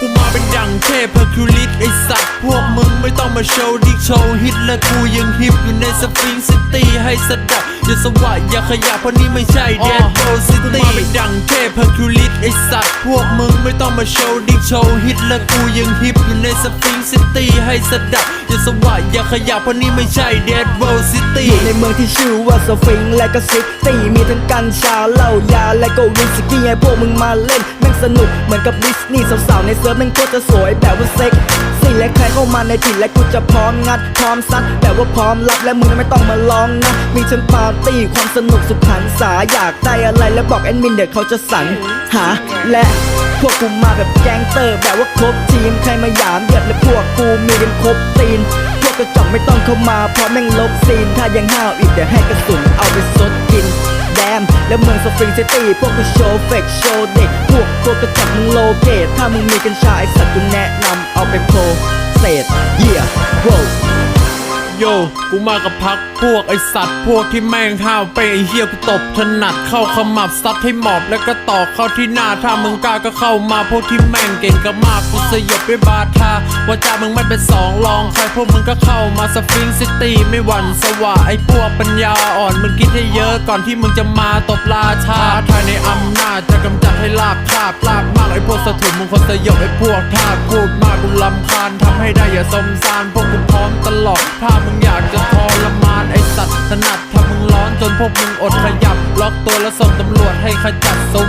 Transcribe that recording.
กูมาเป็นดังเทพเพอร์คิวลิสไอสัตว์พวกมึงไม่ต้องมาโชว์ดิโชว์ฮิตและกูยังฮิปอยู่ในสปริงซิตี้ให้สะดับอย่าสวะอย่าขยับเพราะนี่ไม่ใช่แดนโบซิตี้มาเป็นดังเทพเพอร์คิวลิสไอสัตว์พวกมึงไม่ต้องมาโชว์ดิโชว์ฮิตและกูยังฮิปอยู่ในสปริงซิตี้ให้สะดับอย่าสวะอย่าขยับเพราะนี่ไม่ใช่แดนโบซิตี้อยู่ในเมืองที่ชื่อว่าสฟิงค์และก็ซิตี้มีทั้งกัญชาเหล้ายาและก็วิสกี้ให้พวกมึงมาเล่นแม่ง สนุกเหมือนกับดิสนีย์สาวๆในเซิร์ฟแม่งโคตรจะสวยแบบว่าเซ็กซี่และใครเข้ามาในถิ่และกูจะพร้อมงัดพร้อมซัดแบบว่าพร้อมรับและมึงไม่ต้องมาลองนะมีทั้งปาร์ตี้ความสนุกสุขหันษาอยากได้อะไรแล้วบอกแอดมินเดี๋ยวเขาจะสรรหาและพวกกูมาแบบแก๊งเตอร์แบบว่าครบทีมใครมาหยามเหยียบและพวกกูมีกันครบตีน พวกกระจอกไม่ต้องเข้ามาเพราะแม่งลบซีน ถ้ายังห้าวอีกเดี๋ยวให้กระสุนเอาไปซด ม แล้วเมืองสฟริงซิตี้พวกกูโชว์เฟกโชว์เด็กพวกโคกกระจับมึงโลเกตถ้ามึงมีกัญชาไอสัตว์กูแนะนำเอาไปโปรเศษเยี่ยโโย กูมากับพักพวกไอสัตว์ พวกที่แม่งห้าวไปไอเฮียกูตบถนัดเข้าขมับซัดให้หมอบแล้วก็ตอกเข้าที่หน้าถ้ามึงกล้าก็เข้ามาพวกที่แม่งเก่งก็มากกูสยบด้วยบาทาว่าจามึงไม่เป็นสองรองใครพวกมึงก็เข้ามาสฟิงซิตี้ไม่หวั่นสว่าไอพวกปัญญาอ่อนมึงคิดให้เยอะก่อนที่มึงจะมาตบราชาทายในอำนาจจะกำจัดให้ลาบคาบลาบมากไอพวกสถุนมึงคนสยบไอพวกทาสพูดมากกูลำคาญท ให้ได้อย่าสมสารพวกกูพร้อมตลอด ถ้ามึงอยากจะทรมานไอสัตว์ถนัดถ้ามึงร้อนจนพวกมึงอดขยับ ล็อกตัวแล้วส่งตำรวจให้ขจัดสวะ